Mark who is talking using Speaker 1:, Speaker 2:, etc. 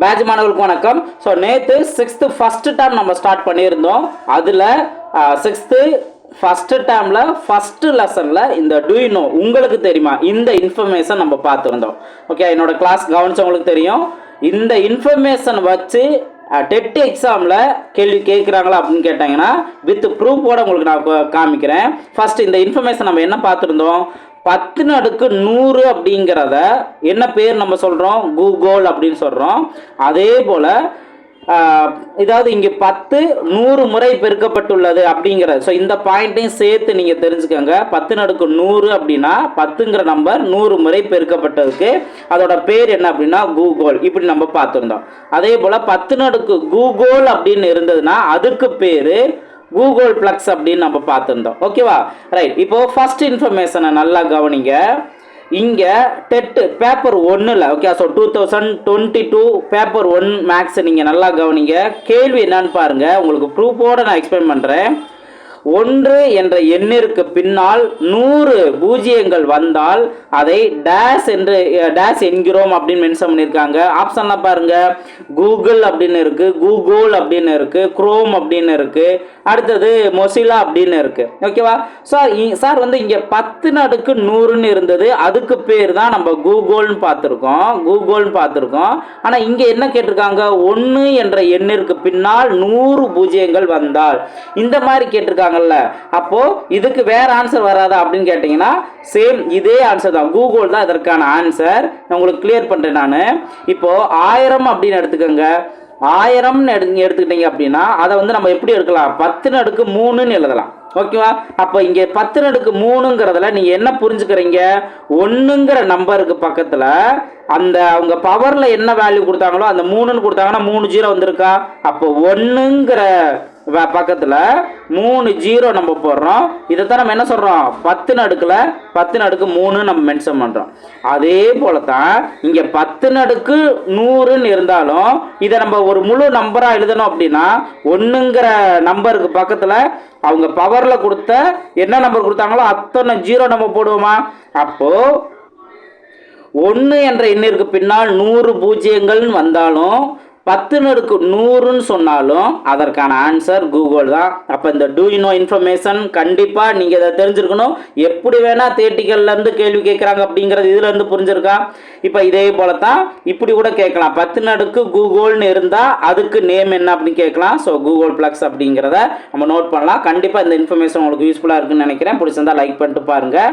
Speaker 1: Batch மாணவர்களுக்கு வணக்கம். So நேற்று சிக்ஸ்த்து ஃபஸ்ட்டு டேர்ம் நம்ம ஸ்டார்ட் பண்ணியிருந்தோம். அதில் சிக்ஸ்த்து ஃபஸ்ட்டு டேர்மில் ஃபஸ்ட்டு லெசனில் இந்த டூயினோ உங்களுக்கு தெரியுமா? இந்த இன்ஃபர்மேஷன் நம்ம பார்த்துருந்தோம். ஓகே என்னோட கிளாஸ் கவனிச்சவங்களுக்கு தெரியும். இந்த இன்ஃபர்மேஷன் வச்சு டெட் எக்ஸாமில் கேள்வி கேட்குறாங்களா அப்படின்னு கேட்டாங்கன்னா வித் ப்ரூஃபோட உங்களுக்கு நான் காமிக்கிறேன். ஃபஸ்ட்டு இந்த இன்ஃபர்மேஷன் நம்ம என்ன பார்த்துருந்தோம்? பத்து அடுக்கு நூறு அப்படிங்கிறத என்ன பேர் நம்ம சொல்கிறோம் கூகுள் அப்படின்னு சொல்கிறோம் அதே போல் இதாவது இங்கே பத்து நூறு முறை பெருக்கப்பட்டுள்ளது அப்படிங்கிறது. ஸோ இந்த பாயிண்ட்டையும் சேர்த்து நீங்கள் தெரிஞ்சுக்கோங்க. பத்து நடுக்கு நூறு அப்படின்னா பத்துங்கிற நம்பர் நூறு முறை பெருக்கப்பட்டதுக்கு அதோட பேர் என்ன அப்படின்னா கூகுள். இப்படி நம்ம பார்த்துருந்தோம். அதே போல் பத்து நடுக்கு கூகுள் அப்படின்னு இருந்ததுன்னா அதுக்கு பேர் கூகுள் ப்ளக்ஸ் அப்படின்னு நம்ம பார்த்துருந்தோம். ஓகேவா ரைட் இப்போ ஃபர்ஸ்ட் இன்ஃபர்மேஷனை நல்லா கவனிங்க. இங்கே டெட்டு பேப்பர் ஒன்றில் okay so two thousand twenty two paper one maths நீங்கள் நல்லா கவனிங்க. கேள்வி என்னன்னு பாருங்கள் உங்களுக்கு ப்ரூஃபோடு நான் எக்ஸ்பிளைன் பண்ணுறேன் ஒன்று என்ற எண்ணிற்கு பின்னால் நூறு பூஜ்ஜியங்கள் வந்தால் அதை டேஸ் என்று டேஸ் என்கிறோம் அப்படின்னு மென்ஷன் பண்ணியிருக்காங்க. ஆப்ஷன்லாம் பாருங்க. கூகுள் அப்படின்னு இருக்கு கூகுள் அப்படின்னு இருக்கு குரோம் அப்படின்னு இருக்கு அடுத்தது மொசிலா அப்படின்னு இருக்கு. ஓகேவா சார் சார் வந்து இங்கே பத்து நடுக்கு நூறுன்னு இருந்தது. அதுக்கு பேர் தான் நம்ம கூகுள்னு பார்த்துருக்கோம். கூகுள்னு பார்த்துருக்கோம். ஆனால் இங்கே என்ன கேட்டிருக்காங்க? ஒன்று என்ற எண்ணிற்கு பின்னால் நூறு பூஜ்ஜியங்கள் வந்தால். இந்த மாதிரி கேட்டிருக்காங்க. கேட்டிருக்காங்கல்ல அப்போ இதுக்கு வேற ஆன்சர் வராதா அப்படின்னு கேட்டிங்கன்னா சேம் இதே ஆன்சர் தான். கூகுள் தான் இதற்கான ஆன்சர் நான் உங்களுக்கு கிளியர் பண்ணுறேன் நான். இப்போது ஆயிரம் அப்படின்னு எடுத்துக்கோங்க. ஆயிரம்னு எடு எடுத்துக்கிட்டீங்க அப்படின்னா அதை வந்து நம்ம எப்படி எடுக்கலாம்? பத்து நடுக்கு மூணுன்னு எழுதலாம். ஓகேவா அப்போ இங்கே பத்து நடுக்கு மூணுங்கிறதுல நீங்கள் என்ன புரிஞ்சுக்கிறீங்க? ஒன்றுங்கிற நம்பருக்கு பக்கத்தில் அந்த அவங்க பவரில் என்ன வேல்யூ கொடுத்தாங்களோ அந்த மூணுன்னு கொடுத்தாங்கன்னா மூணு ஜீரோ வந்திருக்கா? அப்போ ஒன்றுங்கிற பக்கத்தில் மூணு ஜீரோ நம்ம போடுறோம். இதை தான் நம்ம என்ன சொல்கிறோம் பத்து நடுக்கில் பத்து நடுக்கு மூணு நம்ம மென்ஷன் பண்ணுறோம் அதே போல தான் இங்கே பத்து நடுக்கு நூறுன்னு இருந்தாலும் இதை நம்ம ஒரு முழு நம்பராக எழுதணும் அப்படின்னா ஒன்றுங்கிற நம்பருக்கு பக்கத்தில் அவங்க பவரில் கொடுத்த என்ன நம்பர் கொடுத்தாங்களோ அத்தனை ஜீரோ நம்ம போடுவோமா? அப்போது ஒன்று என்ற எண்ணிற்கு பின்னால் நூறு பூஜ்ஜியங்கள்னு வந்தாலும் பத்து நடுக்கு நூறுன்னு சொன்னாலும் அதற்கான ஆன்சர் கூகுள் தான். அப்போ இந்த டூ இனோ இன்ஃபர்மேஷன் கண்டிப்பாக நீங்கள் இதை தெரிஞ்சிருக்கணும். எப்படி வேணால் தேட்டிகள்லேருந்து கேள்வி கேட்குறாங்க அப்படிங்கிறது இதுலேருந்து புரிஞ்சிருக்கா? இப்போ இதே போல தான் இப்படி கூட கேட்கலாம். பத்து நடுக்கு கூகுள்னு இருந்தால் அதுக்கு நேம் என்ன அப்படின்னு கேட்கலாம். ஸோ கூகுள் ப்ளக்ஸ் அப்படிங்கிறத நம்ம நோட் பண்ணலாம். கண்டிப்பாக இந்த இன்ஃபர்மேஷன் உங்களுக்கு யூஸ்ஃபுல்லாக இருக்குன்னு நினைக்கிறேன். பிடிச்சிருந்தா லைக் பண்ணிட்டு பாருங்கள்